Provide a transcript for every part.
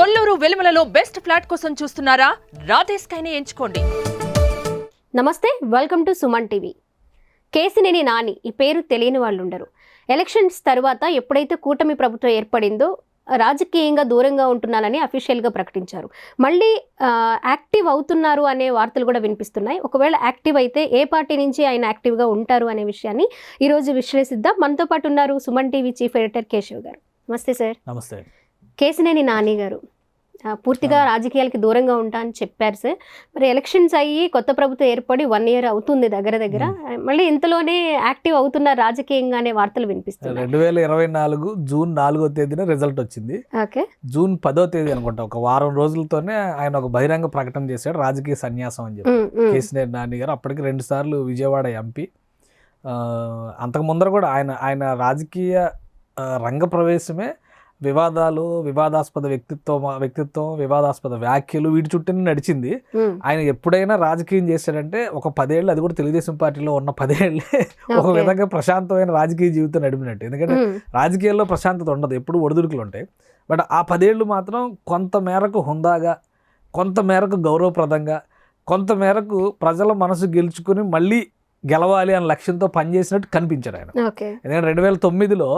Kolluru వెలుమలలో best flat కోసం చూస్తున్నారా? రాధేస్కైనే ఎంచుకోండి. నమస్తే welcome to Suman TV. Kesineni Nani ఈ పేరు తెలియని వాళ్ళు ఉండరు ఎలక్షన్స్ తర్వాత ఎప్పుడైతే కూటమి ప్రభుత్వం ఏర్పడిందో రాజకీయంగా దూరంగా ఉంటున్నానని అఫీషియల్గా ప్రకటించారు. మళ్ళీ యాక్టివ్ అవుతున్నారు అనే వార్తలు కూడా వినిపిస్తున్నాయి. ఒకవేళ యాక్టివ్ అయితే ఏ పార్టీ నుంచి ఆయన యాక్టివ్గా ఉంటారు అనే విషయాన్ని ఈరోజు విశ్లేషిద్దాం. మనతో పాటు ఉన్నారు Suman TV chief editor Keshav garu. నమస్తే సార్. నమస్తే. కేసినేని నాని గారు పూర్తిగా రాజకీయాలకి దూరంగా ఉంటా అని చెప్పారు సార్. మరి ఎలక్షన్స్ అయ్యి కొత్త ప్రభుత్వం ఏర్పడి వన్ ఇయర్ అవుతుంది దగ్గర దగ్గర. మళ్ళీ ఇంతలోనే యాక్టివ్ అవుతున్నారు రాజకీయంగా అనే వార్తలు వినిపిస్తున్నాయి. రెండు వేల ఇరవై నాలుగు జూన్ నాలుగో తేదీన రిజల్ట్ వచ్చింది. ఓకే. జూన్ పదో తేదీ అనుకుంటా ఒక వారం రోజులతోనే ఆయన ఒక బహిరంగ ప్రకటన చేశాడు రాజకీయ సన్యాసం అని చెప్పి. కేసీఆర్ నాని గారు అప్పటికి రెండు సార్లు విజయవాడ ఎంపీ అంతకు ముందర కూడా ఆయన ఆయన రాజకీయ రంగ ప్రవేశమే వివాదాలు వివాదాస్పద వ్యక్తిత్వం వ్యక్తిత్వం వివాదాస్పద వ్యాఖ్యలు వీటి చుట్టూనే నడిచింది. ఆయన ఎప్పుడైనా రాజకీయం చేశాడంటే ఒక పదేళ్ళు అది కూడా తెలుగుదేశం పార్టీలో ఉన్న పదేళ్ళే ఒక. విధంగా ప్రశాంతమైన రాజకీయ జీవితం నడిపినట్టు. ఎందుకంటే రాజకీయాల్లో ప్రశాంతత ఉండదు ఎప్పుడు ఒడిదుడుకులు ఉంటాయి. బట్ ఆ పదేళ్ళు మాత్రం కొంత మేరకు హుందాగా కొంత మేరకు గౌరవప్రదంగా కొంత మేరకు ప్రజల మనసు గెలుచుకుని మళ్ళీ గెలవాలి అనే లక్ష్యంతో పనిచేసినట్టు కనిపించారు ఆయన. ఎందుకంటే రెండు వేల తొమ్మిదిలో.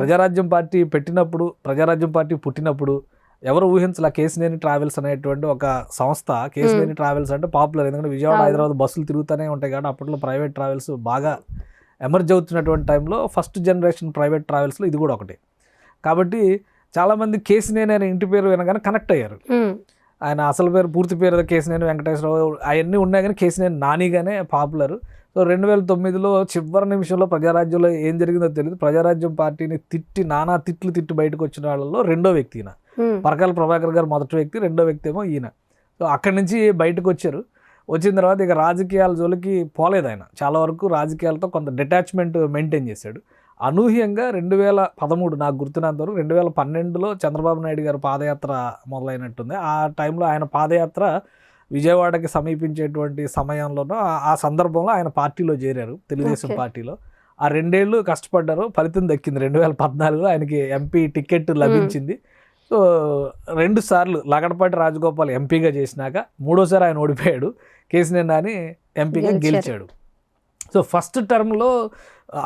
ప్రజారాజ్యం పార్టీ పెట్టినప్పుడు ప్రజారాజ్యం పార్టీ పుట్టినప్పుడు ఎవరు ఊహించలే కేసినేని ట్రావెల్స్ అనేటువంటి ఒక సంస్థ కేసినేని ట్రావెల్స్ అంటే పాపులర్. ఎందుకంటే విజయవాడ. హైదరాబాద్ బస్సులు తిరుగుతూనే ఉంటాయి కాబట్టి అప్పట్లో ప్రైవేట్ ట్రావెల్స్ బాగా ఎమర్జ్ అవుతున్నటువంటి టైంలో ఫస్ట్ జనరేషన్ ప్రైవేట్ ట్రావెల్స్లో ఇది కూడా ఒకటి. కాబట్టి చాలామంది కేసినేని అనే ఇంటి పేరు వినగానే కనెక్ట్ అయ్యారు. ఆయన అసలు పేరు పూర్తి పేరు కేసినేని వెంకటేశ్వరరావు అవన్నీ ఉన్నాయి కానీ కేసినేని నానిగానే పాపులర్. సో రెండు వేల తొమ్మిదిలో చివరి నిమిషంలో ప్రజారాజ్యంలో ఏం జరిగిందో తెలియదు ప్రజారాజ్యం పార్టీని తిట్టి నానా తిట్లు తిట్టి బయటకు వచ్చిన వాళ్ళలో రెండో వ్యక్తి ఈయన. పరకాల ప్రభాకర్ గారు మొదటి వ్యక్తి రెండో వ్యక్తి ఏమో ఈయన. సో అక్కడి నుంచి బయటకు వచ్చారు. వచ్చిన తర్వాత ఇక రాజకీయాల జోలికి పోలేదు ఆయన. చాలా వరకు రాజకీయాలతో కొంత డిటాచ్మెంట్ మెయింటైన్ చేశాడు. అనూహ్యంగా రెండు వేల పదమూడు నాకు గుర్తున్నంత వరకు రెండు వేల పన్నెండులో చంద్రబాబు నాయుడు గారు పాదయాత్ర మొదలైనట్టుంది. ఆ టైంలో ఆయన పాదయాత్ర విజయవాడకి సమీపించేటువంటి సమయంలోనూ ఆ- సందర్భంలో ఆయన పార్టీలో చేరారు తెలుగుదేశం. పార్టీలో. ఆ రెండేళ్ళు కష్టపడ్డారు ఫలితం దక్కింది. రెండు వేల పద్నాలుగులో ఆయనకి ఎంపీ టికెట్ లభించింది. సో రెండు సార్లు లగడపాటి రాజగోపాల్ ఎంపీగా చేసినాక మూడోసారి ఆయన ఓడిపోయాడు. కేసీఆర్ నాని ఎంపీగా. గెలిచాడు. సో ఫస్ట్ టర్మ్లో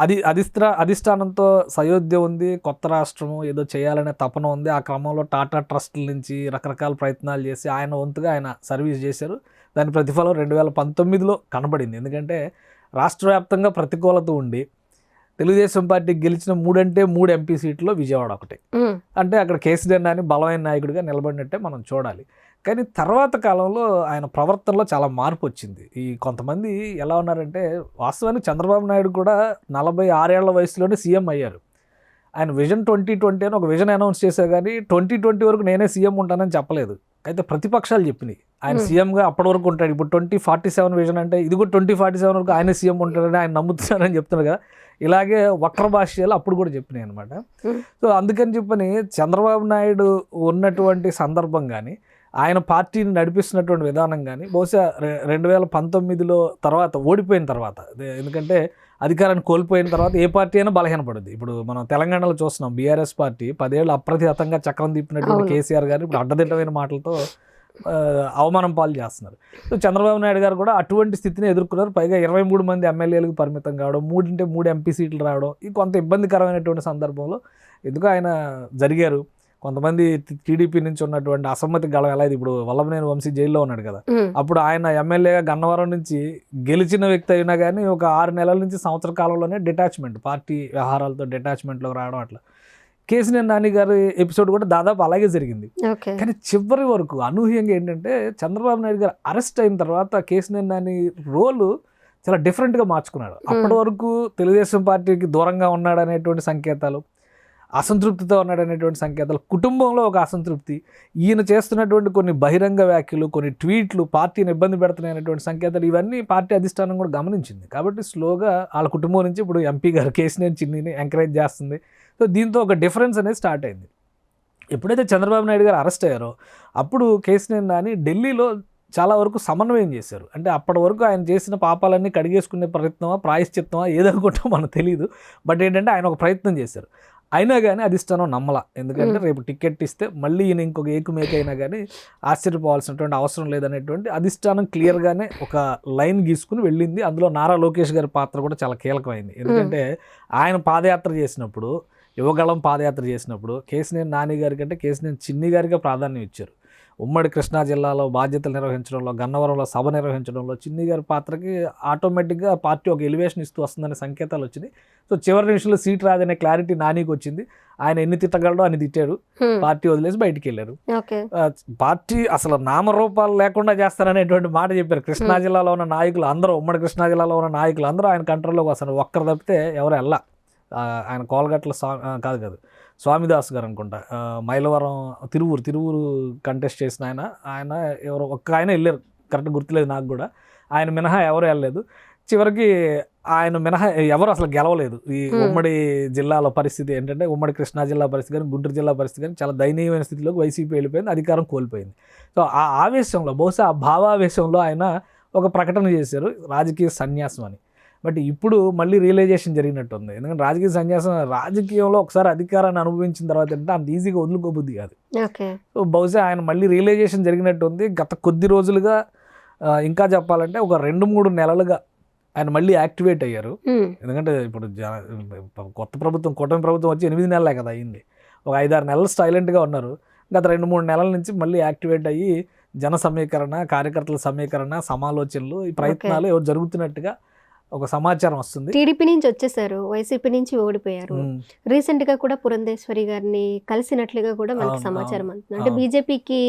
అది అధిస్త్ర అధిష్టానంతో సయోధ్య ఉంది కొత్త రాష్ట్రము ఏదో చేయాలనే తపన ఉంది. ఆ క్రమంలో టాటా ట్రస్ట్ల నుంచి రకరకాల ప్రయత్నాలు చేసి ఆయన వంతుగా ఆయన సర్వీస్ చేశారు. దాని ప్రతిఫలం రెండు వేల పంతొమ్మిదిలో కనబడింది. ఎందుకంటే రాష్ట్ర వ్యాప్తంగా ప్రతికూలత ఉండి తెలుగుదేశం పార్టీ గెలిచిన మూడంటే మూడు ఎంపీ సీట్లో విజయవాడ ఒకటి. అంటే అక్కడ కేసీఆర్ నాని బలమైన నాయకుడిగా నిలబడినట్టే మనం చూడాలి. కానీ తర్వాత కాలంలో ఆయన ప్రవర్తనలో చాలా మార్పు వచ్చింది ఈ కొంతమంది ఎలా ఉన్నారంటే వాస్తవానికి చంద్రబాబు నాయుడు కూడా నలభై ఆరేళ్ళ వయసులోనే సీఎం అయ్యారు. ఆయన విజన్ ట్వంటీ ట్వంటీ అని ఒక విజన్ అనౌన్స్ చేశారు కానీ ట్వంటీ ట్వంటీ వరకు నేనే సీఎం ఉంటానని చెప్పలేదు. అయితే ప్రతిపక్షాలు చెప్పినాయి. ఆయన. సీఎంగా అప్పటి వరకు ఉంటాడు. ఇప్పుడు ట్వంటీ ఫార్టీ సెవెన్ విజన్ అంటే ఇది కూడా ట్వంటీ ఫార్టీ సెవెన్ వరకు ఆయన సీఎం ఉంటాడని ఆయన నమ్ముతున్నారని చెప్తున్నారు కదా. ఇలాగే వక్ర భాష్యాలు అప్పుడు కూడా చెప్పినాయి అనమాట. సో అందుకని చెప్పని చంద్రబాబు నాయుడు ఉన్నటువంటి సందర్భం కానీ ఆయన పార్టీని నడిపిస్తున్నటువంటి విధానం కానీ బహుశా రెండు వేల పంతొమ్మిదిలో తర్వాత ఓడిపోయిన తర్వాత ఎందుకంటే అధికారాన్ని కోల్పోయిన తర్వాత ఏ పార్టీ అయినా బలహీనపడుద్ది. ఇప్పుడు మనం తెలంగాణలో చూస్తున్నాం బీఆర్ఎస్ పార్టీ పదేళ్ళు అప్రతిహతంగా చక్రం తిప్పినటువంటి. కేసీఆర్ గారు ఇప్పుడు అడ్డదిడ్డమైన మాటలతో అవమానం పాలు చేస్తున్నారు. సో చంద్రబాబు నాయుడు గారు కూడా అటువంటి స్థితిని ఎదుర్కొన్నారు. పైగా ఇరవై మూడు మంది ఎమ్మెల్యేలకు పరిమితం కావడం మూడింటే మూడు ఎంపీ సీట్లు రావడం ఇది కొంత ఇబ్బందికరమైనటువంటి సందర్భంలో ఎందుకు ఆయన జరిగారు? కొంతమంది టీడీపీ నుంచి ఉన్నటువంటి అసమ్మతి గళం ఎలా ఇది? ఇప్పుడు వల్లభనేని వంశీ జైల్లో ఉన్నాడు కదా. అప్పుడు ఆయన ఎమ్మెల్యేగా గన్నవరం నుంచి గెలిచిన వ్యక్తి అయినా కానీ ఒక ఆరు నెలల నుంచి సంవత్సర కాలంలోనే డిటాచ్మెంట్ పార్టీ వ్యవహారాలతో డిటాచ్మెంట్లోకి రావడం అట్లా. కేసీఆర్ నాని గారి ఎపిసోడ్ కూడా దాదాపు అలాగే జరిగింది. కానీ చివరి వరకు అనూహ్యంగా ఏంటంటే చంద్రబాబు నాయుడు గారు అరెస్ట్ అయిన తర్వాత కేసీఆర్ నాని రోలు చాలా డిఫరెంట్గా మార్చుకున్నాడు. అప్పటి వరకు తెలుగుదేశం పార్టీకి దూరంగా ఉన్నాడు అనేటువంటి సంకేతాలు. అసంతృప్తితో ఉన్నాడు అనేటువంటి సంకేతాలు. కుటుంబంలో ఒక అసంతృప్తి. ఈయన చేస్తున్నటువంటి కొన్ని బహిరంగ వ్యాఖ్యలు కొన్ని ట్వీట్లు పార్టీని ఇబ్బంది పెడుతున్నాయి అనేటువంటి సంకేతాలు ఇవన్నీ పార్టీ అధిష్టానం కూడా గమనించింది. కాబట్టి స్లోగా వాళ్ళ కుటుంబం నుంచి ఇప్పుడు ఎంపీ గారు కేసీఆర్ చిన్నిని ఎంకరేజ్ చేస్తుంది. సో దీంతో ఒక డిఫరెన్స్ అనేది స్టార్ట్ అయింది. ఎప్పుడైతే చంద్రబాబు నాయుడు గారు అరెస్ట్ అయ్యారో అప్పుడు కేసీఆర్ నాని ఢిల్లీలో చాలా వరకు సమన్వయం చేశారు. అంటే అప్పటి వరకు ఆయన చేసిన పాపాలన్నీ కడిగేసుకునే ప్రయత్నమా ప్రాయశ్చిత్తమా ఏదనుకుంటామో మనకు తెలియదు బట్ ఏంటంటే ఆయన ఒక ప్రయత్నం చేశారు. అయినా కానీ అధిష్టానం నమ్మల. ఎందుకంటే. రేపు టికెట్ ఇస్తే మళ్ళీ ఈయన ఇంకొక ఏకుమేక అయినా కానీ ఆశ్చర్యపోవాల్సినటువంటి అవసరం లేదనేటువంటి అధిష్టానం క్లియర్గానే ఒక లైన్ గీసుకుని వెళ్ళింది. అందులో నారా లోకేష్ గారి పాత్ర కూడా చాలా కీలకమైంది. ఎందుకంటే ఆయన పాదయాత్ర చేసినప్పుడు యువగళం పాదయాత్ర చేసినప్పుడు కేసినేని నాని గారి కంటే కేసినేని చిన్ని గారికే ప్రాధాన్యం ఇచ్చారు. ఉమ్మడి కృష్ణా జిల్లాలో బాధ్యతలు నిర్వహించడంలో గన్నవరంలో సభ నిర్వహించడంలో చిన్ని గారి పాత్రకి ఆటోమేటిక్గా పార్టీ ఒక ఎలివేషన్ ఇస్తూ వస్తుందనే సంకేతాలు వచ్చినాయి. సో చివరి నిమిషంలో సీట్ రాదనే క్లారిటీ నానికి వచ్చింది. ఆయన ఎన్ని తిట్టగలడో అని తిట్టాడు. పార్టీ వదిలేసి బయటికి వెళ్ళారు. పార్టీ అసలు నామరూపాలు లేకుండా చేస్తారనేటువంటి మాట చెప్పారు. కృష్ణా. జిల్లాలో ఉన్న నాయకులు అందరూ ఉమ్మడి కృష్ణా జిల్లాలో ఉన్న నాయకులు అందరూ ఆయన కంట్రోల్లోకి వస్తారు ఒక్కరు తప్పితే ఎవరు వెళ్ళా ఆయన కోలగట్ల స్వామి కాదు కాదు స్వామిదాస్ గారు అనుకుంటా మైలవరం తిరువురు తిరువురు కంటెస్ట్ చేసిన ఆయన ఆయన ఎవరు ఒక్క ఆయన వెళ్ళారు. కరెక్ట్ గుర్తులేదు నాకు కూడా. ఆయన మినహా ఎవరు వెళ్ళలేదు. చివరికి ఆయన మినహా ఎవరు అసలు గెలవలేదు. ఈ. ఉమ్మడి జిల్లాలో పరిస్థితి ఏంటంటే ఉమ్మడి కృష్ణా జిల్లా పరిస్థితి కానీ గుంటూరు జిల్లా పరిస్థితి కానీ చాలా దయనీయమైన స్థితిలోకి వైసీపీ వెళ్ళిపోయింది అధికారం కోల్పోయింది. సో ఆ ఆవేశంలో బహుశా ఆ భావావేశంలో ఆయన ఒక ప్రకటన చేశారు రాజకీయ సన్యాసం అని. బట్ ఇప్పుడు మళ్ళీ రియలైజేషన్ జరిగినట్టుంది. ఎందుకంటే రాజకీయ సన్యాసం రాజకీయంలో ఒకసారి అధికారాన్ని అనుభవించిన తర్వాత ఏంటంటే అంత ఈజీగా వదులుకోబుద్ది కాదు. సో బహుశా ఆయన మళ్ళీ రియలైజేషన్ జరిగినట్టుంది. గత కొద్ది రోజులుగా ఇంకా చెప్పాలంటే ఒక రెండు మూడు నెలలుగా ఆయన మళ్ళీ యాక్టివేట్ అయ్యారు. ఎందుకంటే ఇప్పుడు కొత్త ప్రభుత్వం కూటమి ప్రభుత్వం వచ్చి ఎనిమిది నెలలే కదా అయింది. ఒక ఐదారు నెలలు సైలెంట్గా ఉన్నారు. గత రెండు మూడు నెలల నుంచి మళ్ళీ యాక్టివేట్ అయ్యి జన సమీకరణ కార్యకర్తల సమీకరణ సమాలోచనలు ఈ ప్రయత్నాలు ఏవో జరుగుతున్నట్టుగా ఒక సమాచారం వస్తుంది. టీడీపీ నుంచి వచ్చేసారు. వైసీపీ నుంచి ఓడిపోయారు. రీసెంట్గా కూడా పురంధేశ్వరి గారిని కలిసినట్లుగా కూడా మనకి సమాచారం అందుతుంది అంటే. బీజేపీకి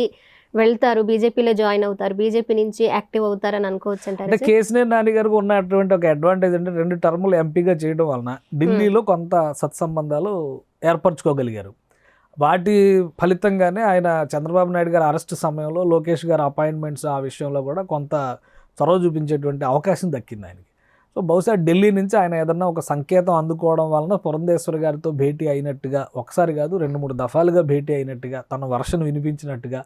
వెళ్తారు బీజేపీలో జాయిన్ అవుతారు బీజేపీ నుంచి యాక్టివ్ అవుతారని అనుకోవచ్చు అంటే కేసీఆర్ నాని గారికి ఉన్నటువంటి ఒక అడ్వాంటేజ్ అంటే రెండు టర్ములు ఎంపీగా చేయడం వలన ఢిల్లీలో కొంత సత్సంబంధాలు ఏర్పరచుకోగలిగారు. వాటి ఫలితంగానే ఆయన చంద్రబాబు నాయుడు గారి అరెస్ట్ సమయంలో లోకేష్ గారి అపాయింట్మెంట్స్ ఆ విషయంలో కూడా కొంత చొరవ చూపించేటువంటి అవకాశం దక్కింది ఆయనకి. సో బహుశా ఢిల్లీ నుంచి ఆయన ఏదన్నా ఒక సంకేతం అందుకోవడం వలన పురంధేశ్వరి గారితో భేటీ అయినట్టుగా ఒకసారి కాదు రెండు మూడు దఫాలుగా భేటీ అయినట్టుగా తన వర్షను వినిపించినట్టుగా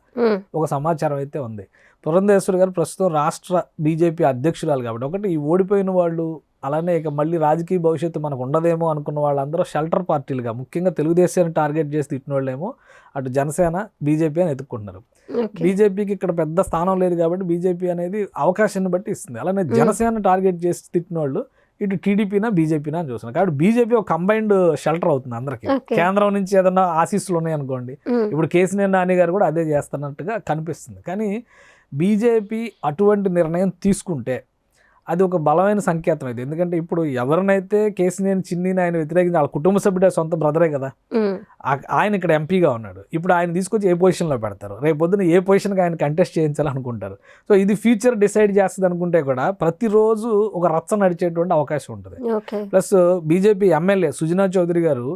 ఒక సమాచారం అయితే ఉంది. పురంధేశ్వరి గారు ప్రస్తుతం రాష్ట్ర బీజేపీ అధ్యక్షురాలు కాబట్టి ఒకటి ఈ ఓడిపోయిన వాళ్ళు అలానే ఇక మళ్ళీ రాజకీయ భవిష్యత్తు మనకు ఉండదేమో అనుకున్న వాళ్ళందరూ షెల్టర్ పార్టీలుగా ముఖ్యంగా తెలుగుదేశాన్ని టార్గెట్ చేసి తిట్టిన వాళ్ళేమో అటు జనసేన బీజేపీ అని ఎత్తుకుంటున్నారు బీజేపీకి ఇక్కడ పెద్ద స్థానం లేదు కాబట్టి బీజేపీ అనేది అవకాశాన్ని బట్టి ఇస్తుంది. అలానే జనసేన టార్గెట్ చేసి తిట్టిన వాళ్ళు ఇటు టీడీపీనా బీజేపీనా అని చూస్తున్నారు. కాబట్టి బీజేపీ ఒక కంబైన్డ్ షెల్టర్ అవుతుంది అందరికీ. కేంద్రం నుంచి ఏదైనా ఆశీస్సులు ఉన్నాయనుకోండి ఇప్పుడు కేసీఆర్ నాని గారు కూడా అదే చేస్తున్నట్టుగా కనిపిస్తుంది. కానీ బీజేపీ అటువంటి నిర్ణయం తీసుకుంటే అది ఒక బలమైన సంకేతం అయితే ఎందుకంటే ఇప్పుడు ఎవరినైతే కేసీనేని చిన్నిని ఆయన వ్యతిరేకించి వాళ్ళ కుటుంబ సభ్యుడే సొంత బ్రదరే కదా ఆయన ఇక్కడ ఎంపీగా ఉన్నాడు. ఇప్పుడు ఆయన తీసుకొచ్చి ఏ పొజిషన్లో పెడతారు? రేపు పొద్దున ఏ పొజిషన్కి ఆయన కంటెస్ట్ చేయించాలనుకుంటారు? సో ఇది ఫ్యూచర్ డిసైడ్ చేస్తుంది అనుకుంటే కూడా ప్రతిరోజు ఒక రచ్చ నడిచేటువంటి అవకాశం ఉంటుంది. Plus BJP MLA Sujana Chowdary garu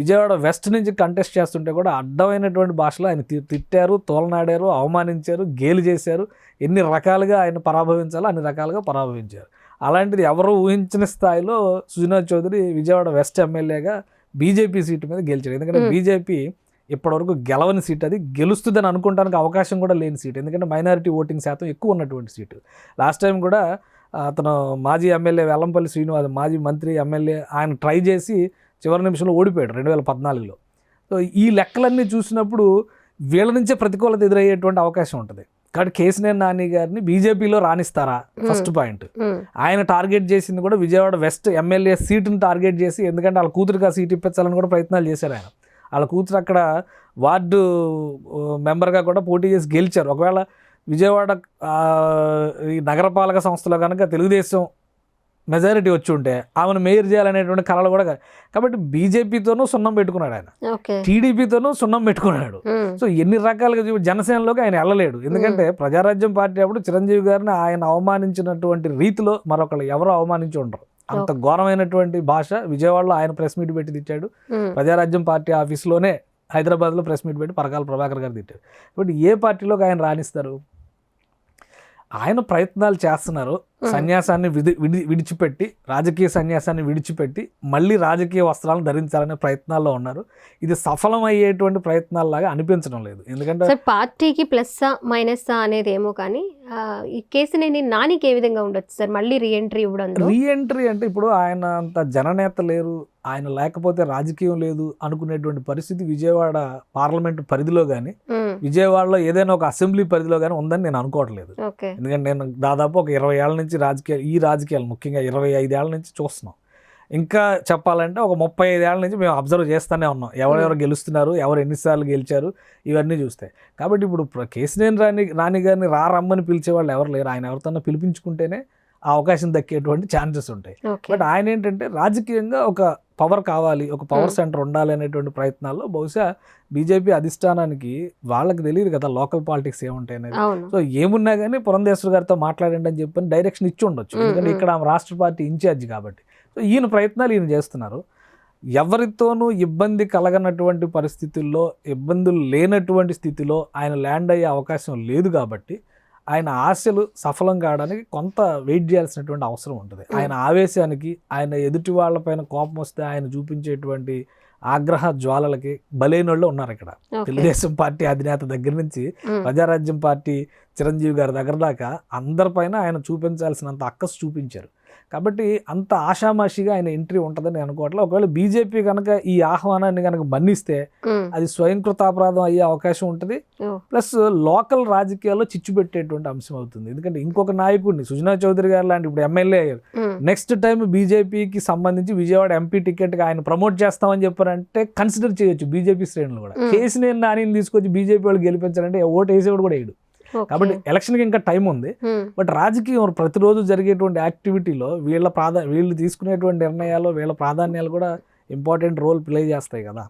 Vijayawada west నుంచి కంటెస్ట్ చేస్తుంటే కూడా అడ్డమైనటువంటి భాషలో ఆయన తిట్టారు తోలనాడారు అవమానించారు గేలు చేశారు. ఎన్ని రకాలుగా ఆయన పరాభవించాలో అన్ని రకాలుగా పరాభవించారు. అలాంటిది ఎవరు ఊహించిన స్థాయిలో సుజనా చౌదరి విజయవాడ వెస్ట్ ఎమ్మెల్యేగా బీజేపీ సీటు మీద గెలిచారు ఎందుకంటే. బీజేపీ ఇప్పటివరకు గెలవని సీట్ అది. గెలుస్తుందని అనుకోవడానికి అవకాశం కూడా లేని సీట్. ఎందుకంటే మైనారిటీ ఓటింగ్ శాతం ఎక్కువ ఉన్నటువంటి సీటు. లాస్ట్ టైం కూడా అతను మాజీ ఎమ్మెల్యే వెల్లంపల్లి శ్రీనివాస్ మాజీ మంత్రి ఎమ్మెల్యే ఆయన ట్రై చేసి చివరి నిమిషంలో ఓడిపోయాడు రెండు వేల పద్నాలుగులో. సో ఈ లెక్కలన్నీ చూసినప్పుడు వీళ్ళ నుంచే ప్రతికూలత ఎదురయ్యేటువంటి అవకాశం ఉంటుంది. కాబట్టి కేసీఆర్ నాని గారిని బీజేపీలో రాణిస్తారా? ఫస్ట్ పాయింట్ ఆయన టార్గెట్ చేసింది కూడా విజయవాడ వెస్ట్ ఎమ్మెల్యే సీటుని టార్గెట్ చేసి ఎందుకంటే వాళ్ళ కూతురికి ఆ సీట్ ఇప్పించాలని కూడా ప్రయత్నాలు చేశారు ఆయన. వాళ్ళ కూతురు అక్కడ వార్డు మెంబర్గా కూడా పోటీ చేసి గెలిచారు. ఒకవేళ విజయవాడ ఈ నగరపాలక సంస్థలో కనుక తెలుగుదేశం మెజారిటీ వచ్చి ఉంటే ఆమెను మేయర్ చేయాలనేటువంటి కళలు కూడా కాబట్టి బీజేపీతోనూ సున్నం పెట్టుకున్నాడు ఆయన. టీడీపీతోనూ సున్నం పెట్టుకున్నాడు. సో ఎన్ని రకాలుగా చూపి జనసేనలోకి ఆయన వెళ్ళలేడు ఎందుకంటే ప్రజారాజ్యం పార్టీ అప్పుడు చిరంజీవి గారిని ఆయన అవమానించినటువంటి రీతిలో మరొకరు ఎవరు అవమానించి ఉండరు. అంత ఘోరమైనటువంటి భాష విజయవాడలో ఆయన ప్రెస్ మీట్ పెట్టి తిట్టాడు. ప్రజారాజ్యం పార్టీ ఆఫీస్లోనే హైదరాబాద్లో ప్రెస్ మీట్ పెట్టి పరకాల ప్రభాకర్ గారు తిట్టారు. కాబట్టి ఏ పార్టీలోకి ఆయన రాణిస్తారు ఆయన ప్రయత్నాలు చేస్తున్నారు. సన్యాసాన్ని విడి విడి- విడిచిపెట్టి రాజకీయ సన్యాసాన్ని విడిచిపెట్టి మళ్ళీ రాజకీయ వస్త్రాలను ధరించాలనే ప్రయత్నాల్లో ఉన్నారు. ఇది సఫలం అయ్యేటువంటి ప్రయత్నాల్లాగా అనిపించడం లేదు. ఎందుకంటే పార్టీకి ప్లస్ మైనస్ అనేది ఏమో కానీ ఈ కేసునేని నానికి ఏ విధంగా ఉండొచ్చు సార్? మళ్ళీ రీఎంట్రీ ఇవ్వడంలో? రీఎంట్రీ అంటే ఇప్పుడు ఆయన అంత జననేత లేరు ఆయన లేకపోతే రాజకీయం లేదు అనుకునేటువంటి పరిస్థితి విజయవాడ పార్లమెంట్ పరిధిలో కానీ విజయవాడలో ఏదైనా ఒక అసెంబ్లీ పరిధిలో కానీ ఉందని నేను అనుకోవట్లేదు. ఎందుకంటే నేను దాదాపు ఒక ఇరవై ఏళ్ళ నుంచి రాజకీయ ఈ రాజకీయాలు ముఖ్యంగా ఇరవై ఐదేళ్ళ నుంచి చూస్తున్నాం. ఇంకా చెప్పాలంటే ఒక ముప్పై ఐదేళ్ళ నుంచి మేము అబ్జర్వ్ చేస్తూనే ఉన్నాం. ఎవరెవరు గెలుస్తున్నారు ఎవరు ఎన్నిసార్లు గెలిచారు ఇవన్నీ చూస్తే. కాబట్టి ఇప్పుడు కేసినేని రాణి రాణి గారిని రా రమ్మని పిలిచే వాళ్ళు ఎవరు లేరు. ఆయన ఎవరితోనో పిలిపించుకుంటేనే ఆ అవకాశం దక్కేటువంటి ఛాన్సెస్ ఉంటాయి. బట్ ఆయన ఏంటంటే రాజకీయంగా ఒక పవర్ కావాలి ఒక పవర్. సెంటర్ ఉండాలి అనేటువంటి ప్రయత్నాల్లో బహుశా బీజేపీ అధిష్టానానికి వాళ్ళకి తెలియదు కదా లోకల్ పాలిటిక్స్ ఏముంటాయి అనేది. సో ఏమున్నా కానీ పురంధేశ్వర్ గారితో మాట్లాడండి అని చెప్పని డైరెక్షన్ ఇచ్చి ఉండొచ్చు. ఎందుకంటే. ఇక్కడ ఆమె రాష్ట్ర పార్టీ ఇన్ఛార్జ్ కాబట్టి. సో ఈయన ప్రయత్నాలు ఈయన చేస్తున్నారు. ఎవరితోనూ ఇబ్బంది కలగనటువంటి పరిస్థితుల్లో ఇబ్బందులు లేనటువంటి స్థితిలో ఆయన ల్యాండ్ అయ్యే అవకాశం లేదు కాబట్టి ఆయన ఆశలు సఫలం కావడానికి కొంత వెయిట్ చేయాల్సినటువంటి అవసరం ఉంటుంది. Mm. ఆయన ఆవేశానికి ఆయన ఎదుటి వాళ్ళపైన కోపం వస్తే ఆయన చూపించేటువంటి ఆగ్రహ జ్వాలలకి బలైనోళ్ళు ఉన్నారు ఇక్కడ. తెలుగుదేశం పార్టీ అధినేత దగ్గర నుంచి ఉమ్, ప్రజారాజ్యం పార్టీ చిరంజీవి గారి దగ్గర దాకా అందరిపైన ఆయన చూపించాల్సినంత అక్కసు చూపించారు. కాబట్టి అంత ఆషామాషిగా ఆయన ఎంట్రీ ఉంటుందని నేను అనుకోవట్లేదు ఒకవేళ బీజేపీ కనుక ఈ ఆహ్వానాన్ని కనుక మన్నిస్తే అది స్వయంకృతాపరాధం అయ్యే అవకాశం ఉంటుంది. ప్లస్ లోకల్ రాజకీయాల్లో చిచ్చు పెట్టేటువంటి అంశం అవుతుంది. ఎందుకంటే ఇంకొక నాయకుడిని సుజనా చౌదరి గారు లాంటి ఇప్పుడు ఎమ్మెల్యే అయ్యారు. నెక్స్ట్ టైం బీజేపీకి సంబంధించి విజయవాడ ఎంపీ టికెట్కి ఆయన ప్రమోట్ చేస్తామని చెప్పారంటే కన్సిడర్ చేయొచ్చు బీజేపీ శ్రేణులు కూడా. కేసీనేని నానిని తీసుకొచ్చి బీజేపీ వాళ్ళు గెలిపించారంటే ఓటు వేసేవాడు కూడా వేయడు. కాబట్టి ఎలక్షన్కి ఇంకా టైం ఉంది. బట్ రాజకీయం ప్రతిరోజు జరిగేటువంటి యాక్టివిటీలో వీళ్ళ ప్రాధా వీళ్ళు తీసుకునేటువంటి నిర్ణయాలు వీళ్ళ ప్రాధాన్యాలు కూడా ఇంపార్టెంట్ రోల్ ప్లే చేస్తాయి కదా.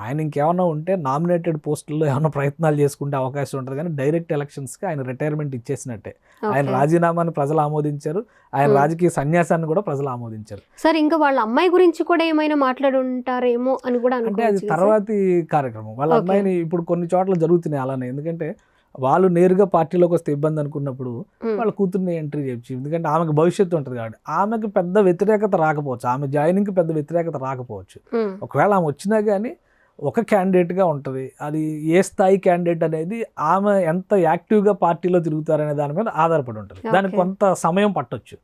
ఆయన ఇంకేమన్నా ఉంటే నామినేటెడ్ పోస్టుల్లో ఏమైనా ప్రయత్నాలు చేసుకుంటే అవకాశం ఉంటుంది కానీ డైరెక్ట్ ఎలక్షన్స్కి ఆయన రిటైర్మెంట్ ఇచ్చేసినట్టే. ఆయన. రాజీనామాని ప్రజలు ఆమోదించారు. ఆయన. రాజకీయ సన్యాసాన్ని కూడా ప్రజలు ఆమోదించారు. సార్ ఇంకా వాళ్ళ అమ్మాయి గురించి కూడా ఏమైనా మాట్లాడి ఉంటారేమో అని కూడా అంటే అది? తర్వాతి కార్యక్రమం. వాళ్ళ. అమ్మాయిని ఇప్పుడు కొన్ని చోట్ల జరుగుతున్నాయి అలానే. ఎందుకంటే వాళ్ళు నేరుగా పార్టీలోకి వస్తే ఇబ్బంది అనుకున్నప్పుడు వాళ్ళ కూతుర్ని ఎంట్రీ చేయొచ్చు. ఎందుకంటే ఆమెకు భవిష్యత్తు ఉంటుంది కాబట్టి. ఆమెకు పెద్ద వ్యతిరేకత రాకపోవచ్చు. ఆమె జాయినింగ్కి పెద్ద వ్యతిరేకత రాకపోవచ్చు. ఒకవేళ ఆమె వచ్చినా కానీ ఒక క్యాండిడేట్గా ఉంటుంది. అది ఏ స్థాయి క్యాండిడేట్ అనేది ఆమె ఎంత యాక్టివ్గా పార్టీలో తిరుగుతారనే దాని మీద ఆధారపడి ఉంటుంది. దానికి. కొంత సమయం పట్టొచ్చు.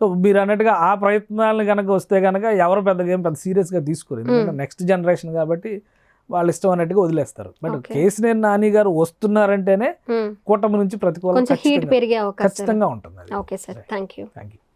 సో మీరు అన్నట్టుగా ఆ ప్రయత్నాలను కనుక వస్తే కనుక ఎవరు పెద్దగా ఏం పెద్ద సీరియస్గా తీసుకోరు. ఎందుకంటే. నెక్స్ట్ జనరేషన్ కాబట్టి వాళ్ళ ఇష్టం అన్నట్టుగా వదిలేస్తారు. బట్. కేసీనేని నాని గారు వస్తున్నారంటేనే కూటమి నుంచి ప్రతికూలం ఖచ్చితంగా- ఉంటుంది. Okay sir. Thank you thank you